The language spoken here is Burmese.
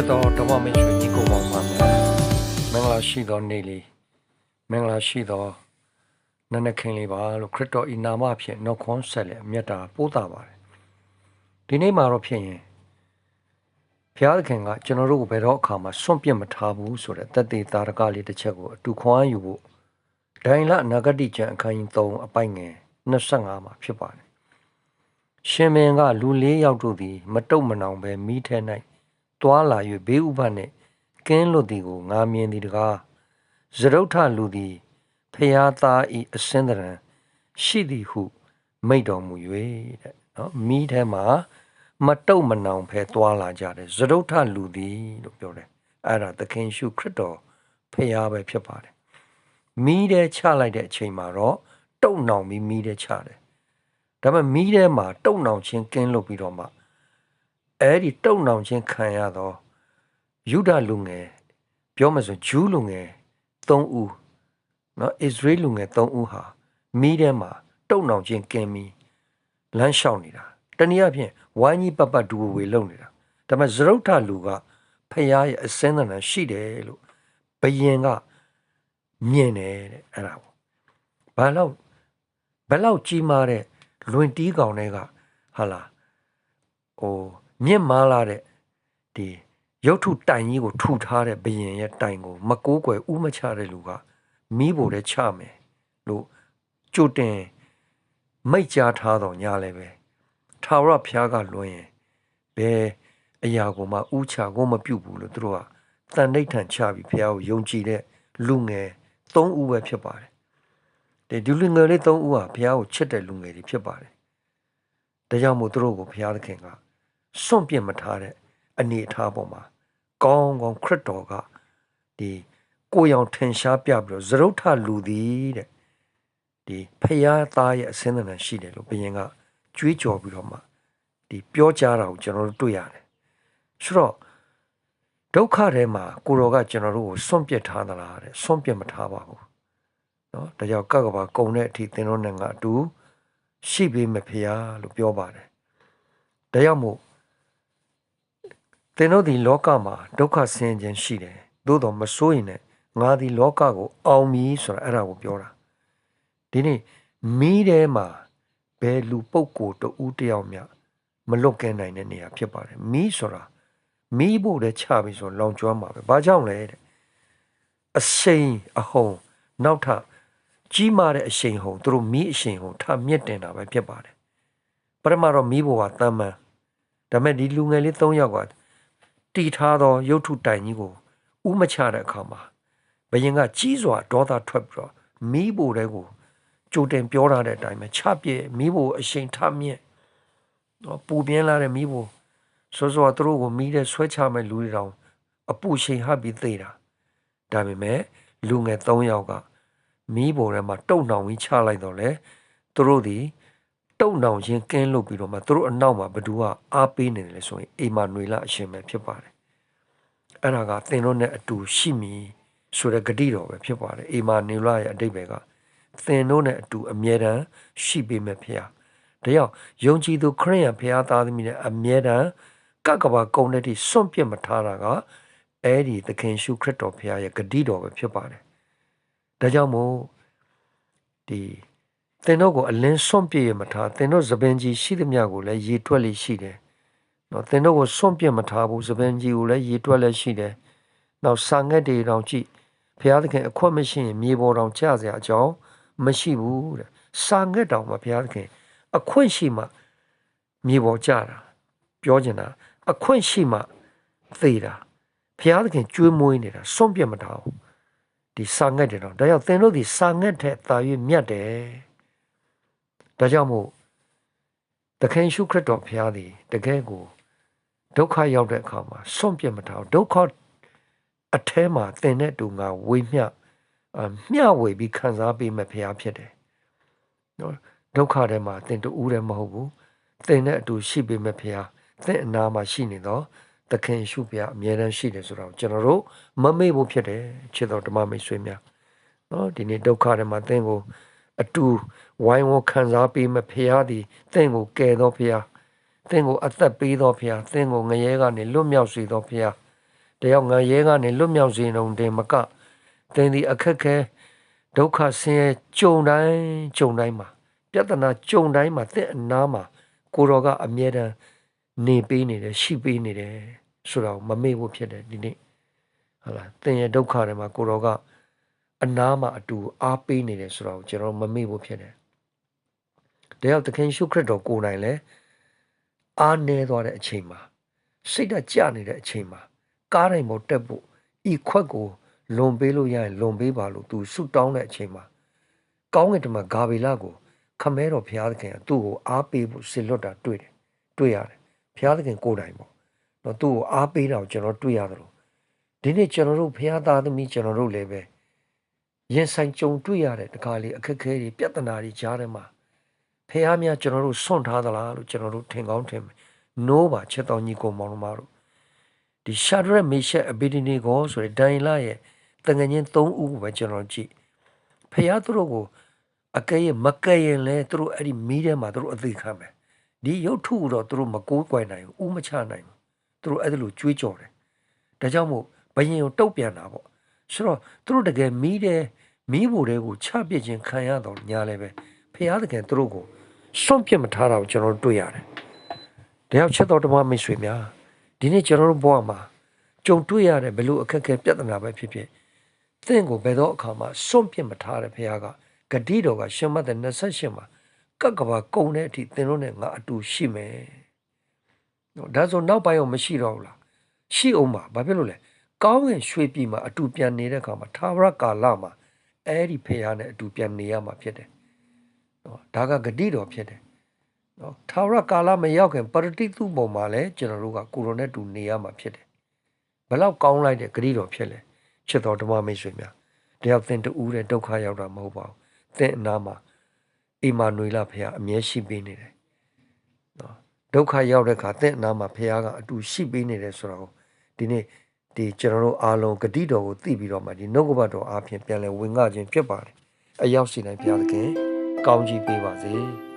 စ်တော်ဓမ္မမိတ်ဆွေညီကိုမောင်ပါများမင်္ဂလာရှိသောနေ့လေးမင်္ဂလာရှိသောနနက်ခင်းလေးပါလို့ခရစ်တော်ဤနာမဖြင့်နှုတ်ခွန်းဆက်လက်မြတ်တာပို့တာပါတယ်ဒီနေ့မှာတော့ဖြစ်ရင်ဘုရားသခင်ကကျွန်တော်တို့ကိုဘယ်တော့အခါမှစွန့်ပစ်မထားဘူးဆိုတဲ့တသက်တာရကလေးတစ်ချက်ကိုအတူခွန်အားယူဖို့ဒိုင်လနဂတိကျမ်းအခန်းကြီး3အပိုင်ငယ်25မှာဖြစ်ပါတယ်ရှင်မင်းကလူလေးယောက်တို့သည် မတုတ်မနောင်ပဲမိထဲ၌ တွာလာ၍ဘေးဥပတ်နှင့်ကင်းလွတ်သည်ကိုငါမြင်သည်တကားဇရုထလူသည်ဖျားသားဤအစင်းတရံရှိသည်ဟု မိတ်တော်မူ၍တဲ့နော်မိထဲမှာမတုတ်မနောင်ဖဲတွာလာကြတယ်ဇရုထလူသည်လို့ပြောတယ်အဲ့ဒါသခင်ရှုခရစ်တော်ဖျားပဲဖြစ်ပါတယ်မိတဲ့ချလိုက်တဲ့အချိန်မှာတော့တုတ်နောင်ပြီးမိတဲ့ချတယ်ဒါပေမဲ့မိထဲမှာတုတ်နောင်ခြင်းကင်းလွတ်ပြီးတော့မှ အဲ့ဒီတုတ်နောင်ခြင်းခံရတော့ယူဒလူငယ်ပြောမှဆိုဂျူးလူငယ်3ဦးနော်အစ္စရေးလူငယ်3ဦးဟာမိထဲမှာတုတ်နောင်ခြင်းကင်းပြီးလမ်းလျှောက်နေတာတနည်းအားဖြင့်ဝိုင်းကြီးပတ်ပတ်ဒူဝေလုံနေတာဒါပေမဲ့ဇရုတ်ထလူကဖះရဲ့အစင်းသဏ္ဍာန်ရှိတယ်လို့ဘယင်ကမြင်တယ်တဲ့အဲ့ဒါပေါ့ဘာလို့ဘယ်လောက်ကြီးမားတဲ့လွင်တီးကောင်တွေကဟာလာဟို မြင့်မားလာတဲ့ဒီရုပ်ထုတိုင်ကြီးကိုထူထားတဲ့ဘယင်ရဲ့တိုင်ကို မကိုးကွယ်ဥမချတဲ့လူကမီးဖို့တဲ့ချမယ်လို့ကြိုတင်မိတ်ကြားထားတော့ညာလည်းပဲထာဝရဘုရားကလွန်ရင်ဘယ်အရာကိုမှဥချကိုမပြုတ်ဘူးလို့သူတို့ကတန်ဋိဌံချပြီးဘုရားကိုယုံကြည်တဲ့လူငယ်၃ဦးပဲဖြစ်ပါတယ်ဒီဒီလူငယ်လေး၃ဦးဟာဘုရားကိုချစ်တဲ့လူငယ်တွေဖြစ်ပါတယ်ဒါကြောင့်မို့သူတို့ကိုဘုရားသခင်က စွန့်ပစ်မထားတဲ့အနေအထားပေါ်မှာကောင်းကောင်းခရစ်တော်ကဒီကိုယ်ရောင်ထင်ရှားပြပြီးတော့ဇရုတ်ထလူသည်တဲ့ဒီဖယားသားရဲ့အစင်းသဏ္ဍာန်ရှိတယ်လို့ဘုရင်ကကြွေးကြော်ပြီးတော့မှဒီပြောကြားတာကိုကျွန်တော်တို့တွေ့ရတယ်ဆိုတော့ဒုက္ခထဲမှာကိုတော်ကကျွန်တော်တို့ကိုစွန့်ပစ်ထားသလားတဲ့စွန့်ပစ်မထားပါဘူးเนาะဒါကြောင့်ကကဘာကုံတဲ့အထိသင်တို့နဲ့ငါအတူရှိပေးမယ်ဖေဟာလို့ပြောပါတယ်ဒါကြောင့်မို့ သင်တို့ဒီလောကမှာဒုက္ခဆင်းခြင်းရှိတယ်သို့တော်မစိုးရင်လည်းငါဒီလောကကို အောင်မည်ဆိုတာအဲ့ဒါကိုပြောတာဒီနေ့မီးထဲမှာဘယ်လူပုပ်ကိုတူတယောက်မြမလွတ်ကဲနိုင်တဲ့နေရာဖြစ်ပါတယ်မီးဆိုတာမီးဖို့တဲ့ချပြီးဆိုလောင်ကျွမ်းမှာပဲဘာကြောင့်လဲတဲ့အရှိန်အဟုန်နောက်ထပ်ကြီးမားတဲ့အရှိန်ဟုန်သူတို့မီးအရှိန်ဟုန်ထမြင့်တင်တာပဲဖြစ်ပါတယ်ပရမတော့မီးဖို့ကတမ်းမှန်ဒါပေမဲ့ဒီလူငယ်လေး၃ယောက်က တီထားသောရုပ်ထုတိုင်ကြီးကိုဥမချတဲ့အခါမှာဘယင်ကကြီးစွာဒေါသထွက်ပြီးတော့မီးဖို့တဲ့ကိုကြိုတင်ပြောထားတဲ့အတိုင်းပဲချပြည့်မီးဖို့အရှိန်ထမြင့်တော့ပူပြင်းလာတဲ့မီးဖို့စောစောသူတို့ကိုမီးတဲ့ဆွဲချမဲ့လူတွေတောင်အပူရှိန်ဟပ်ပြီးသေးတာဒါပေမဲ့လူငယ်၃ယောက်ကမီးပေါ်ထဲမှာတုတ်နှောင်ပြီးချလိုက်တော့လေသူတို့ဒီ တုတ်နှောင်ချင်းကင်းလို့ပြီးတော့မှသူတို့အနောက်မှာဘသူကအားပေးနေတယ်လေဆိုရင်အိမ်မာနွေလာအရှင်ပဲဖြစ်ပါတယ်အဲ့ဒါကသင်တို့နဲ့အတူရှိမည်ဆိုတဲ့ဂတိတော်ပဲဖြစ်ပါတယ်အိမ်မာနွေလာရဲ့အတိတ်ပဲကသင်တို့နဲ့အတူအမြဲတမ်းရှိပေးမယ်ဖေဟာဒါကြောင့်ယုံကြည်သူခရိယန်ဖေဟာသားသမီးနဲ့အမြဲတမ်းကကဘာကုံတဲ့တိစွန့်ပစ်မထားတာကအဲ့ဒီသခင်ရှုခရစ်တော်ဖေဟာရဲ့ဂတိတော်ပဲဖြစ်ပါတယ်ဒါကြောင့်မို့ဒီ သင်တို့ကိုအလင်းစွန့်ပြစ်ရမထားသင်တို့သပင်ကြီးရှိသမျှကိုလည်းရေတွက်လေးရှိတယ်နော်သင်တို့ကိုစွန့်ပြစ်မထားဘူးသပင်ကြီးကိုလည်းရေတွက်လည်းရှိတယ်နောက်စာငက်တွေတောင်ကြည့်ဘုရားသခင်အခွင့်မရှိရင်မြေပေါ်တောင်ကျစရာအကြောင်းမရှိဘူးတဲ့စာငက်တောင်မှာဘုရားသခင်အခွင့်ရှိမှမြေပေါ်ကျတာပြောချင်တာအခွင့်ရှိမှသေတာဘုရားသခင်ကျွေးမွေးနေတာစွန့်ပြစ်မထားဘူးဒီစာငက်တွေတော့ဒါကြောင့်သင်တို့ဒီစာငက်ထက်သာ၍မြတ်တယ် ဒါကြောင့်မို့သခင်ရှုခရစ်တော်ဘုရားသည်တကယ်ကိုဒုက္ခရောက်တဲ့အခါမှာစွန့်ပြစ်မထားဒုက္ခအแทမှာသင်တဲ့တူငါဝေမျှအမျှဝေပြီးခံစားပေးမဲ့ဘုရားဖြစ်တယ်နော်ဒုက္ခထဲမှာသင်တူးတယ်မဟုတ်ဘူးသင်နဲ့အတူရှိပေးမဲ့ဘုရားသင်အနာမှာရှိနေတော့သခင်ရှုဘုရားအမြဲတမ်းရှိတယ်ဆိုတော့ကျွန်တော်တို့မမေ့ဖို့ဖြစ်တယ်ချစ်တော်ဓမ္မမိတ်ဆွေများနော်ဒီနေ့ဒုက္ခထဲမှာသင်ကို အတူဝိုင်းဝန်းခံစားပေးမဲ့ဖရာသည်သင်ကိုကယ်တော်ဖရာသင်ကိုအသက်ပေးတော်ဖရာသင်ကိုငရဲကနေလွတ်မြောက်စေတော်ဖရာတယောက်ငရဲကနေလွတ်မြောက်စေုံတင်မကသင်ဒီအခက်ခဲဒုက္ခဆင်းရဲကြုံတိုင်းကြုံတိုင်းမှာပြဿနာကြုံတိုင်းမှာသင်အနာမှာကိုတော်ကအမြဲတမ်းနေပေးနေတယ်ရှိပေးနေတယ်ဆိုတော့မမေ့ဖို့ဖြစ်တယ်ဒီနေ့ဟုတ်လားသင်ရဲ့ဒုက္ခတွေမှာကိုတော်က အနာမှာအတူအားပေးနေတယ်ဆိုတော့ကျွန်တော်မမေ့ဖို့ဖြစ်တယ်တယောက်သခင်ရှုခရစ်တော်ကိုယ်တိုင်လည်းအားနေသွားတဲ့အချိန်မှာစိတ်ဓာတ်ကျနေတဲ့အချိန်မှာကားတိုင်းပေါ်တက်ဖို့ဤခွက်ကိုလွန်ပေးလို့ရရင်လွန်ပေးပါလို့သူဆုတောင်းတဲ့အချိန်မှာကောင်းကင်တမန်ဂါဗေလကိုခမဲတော်ဘုရားသခင်ကသူ့ကိုအားပေးဖို့ဆင်လွတ်တာတွေ့တယ်တွေ့ရတယ်ဘုရားသခင်ကိုယ်တိုင်ပေါ့နော်သူ့ကိုအားပေးတာကိုကျွန်တော်တွေ့ရတယ်လို့ဒီနေ့ကျွန်တော်တို့ဘုရားသားသမီးကျွန်တော်တို့လည်းပဲ ရင်ဆိုင်ကြုံတွေ့ရတဲ့တခါလေအခက်အခဲတွေပြဿနာတွေကြားထဲမှာဖះများကျွန်တော်တို့စွန့်ထားသလားလို့ကျွန်တော်တို့ထင်ကောင်းထင်မယ်။ no ပါချက်တော်ညီကိုမောင်နှမတို့ဒီရှာဒရက်မေရှက်အဘီဒီနီကိုဆိုတဲ့ဒိုင်လာရဲ့တငငချင်း၃ဦးကိုပဲကျွန်တော်ကြည့်ဖះသူတို့ကိုအကဲရမကဲရင်လဲသူတို့အဲ့ဒီမီးထဲမှာသူတို့အသေးခံမယ်ဒီရုပ်ထုတော့သူတို့မကိုးကွယ်နိုင်ဘူးဥမချနိုင်ဘူးသူတို့အဲ့ဒါလိုကြွေးကြော်တယ်ဒါကြောင့်မို့ဘယင်ကိုတုတ်ပြန်တာပေါ့ ဆိုတော့သူတို့တကယ်မီးတဲ့မီးဘူတွေကိုချပစ်ခြင်းခံရတော့ညာလဲပဲဖះတကယ်သူတို့ကိုစွန့်ပစ်မထားတာကိုကျွန်တော်တို့တွေ့ရတယ်တယောက်ချက်တော်ဓမ္မမိတ်ဆွေများဒီနေ့ကျွန်တော်တို့ဘဝမှာကြုံတွေ့ရတဲ့ဘယ်လိုအခက်အခဲပြဿနာပဲဖြစ်ဖြစ်သင်ကိုဘယ်တော့အခါမှစွန့်ပစ်မထားတဲ့ဖះကဂတိတော်ကရှင်မတ်တဲ့28မှာကက်ကဘာကုံတဲ့အထိသင်တို့နဲ့ငါအတူရှိမယ်နော်ဒါဆိုနောက်ပိုင်းရောမရှိတော့ဘူးလားရှိအောင်ပါဘာဖြစ်လို့လဲ ကောင်းငင်ရွှေပြည်မှာအတူပြန်နေတဲ့အခါမှာသာဝရကာလမှာအဲ့ဒီဖះနဲ့အတူပြန်နေရမှာဖြစ်တယ်နော်ဒါကဂတိတော်ဖြစ်တယ်နော်သာဝရကာလမရောက်ခင်ပရတိသူပုံမှာလဲကျွန်တော်တို့ကကိုရိုနဲ့တူနေရမှာဖြစ်တယ်ဘလောက်ကောင်းလိုက်တဲ့ဂတိတော်ဖြစ်လဲချစ်တော်ဓမ္မမိတ်ဆွေများတယောက်သင်တူးတဲ့ဒုက္ခရောက်တာမဟုတ်ပါဘူးသင်အနာမှာအိမာနွေလာဖះအမြဲရှိပေးနေတယ်နော်ဒုက္ခရောက်တဲ့ခါသင်အနာမှာဖះကအတူရှိပေးနေတယ်ဆိုတော့ဒီနေ့ ဒီကျွန်တော်တို့အားလုံးဂတိတော်ကိုသိပြီးတော့မှဒီနှုတ်ကပတ်တော်အားဖြင့်ပြန်လဲဝင်ငှခြင်းဖြစ်ပါတယ်အရောက်စီတိုင်းဘုရားသခင်ကောင်းချီးပေးပါစေ။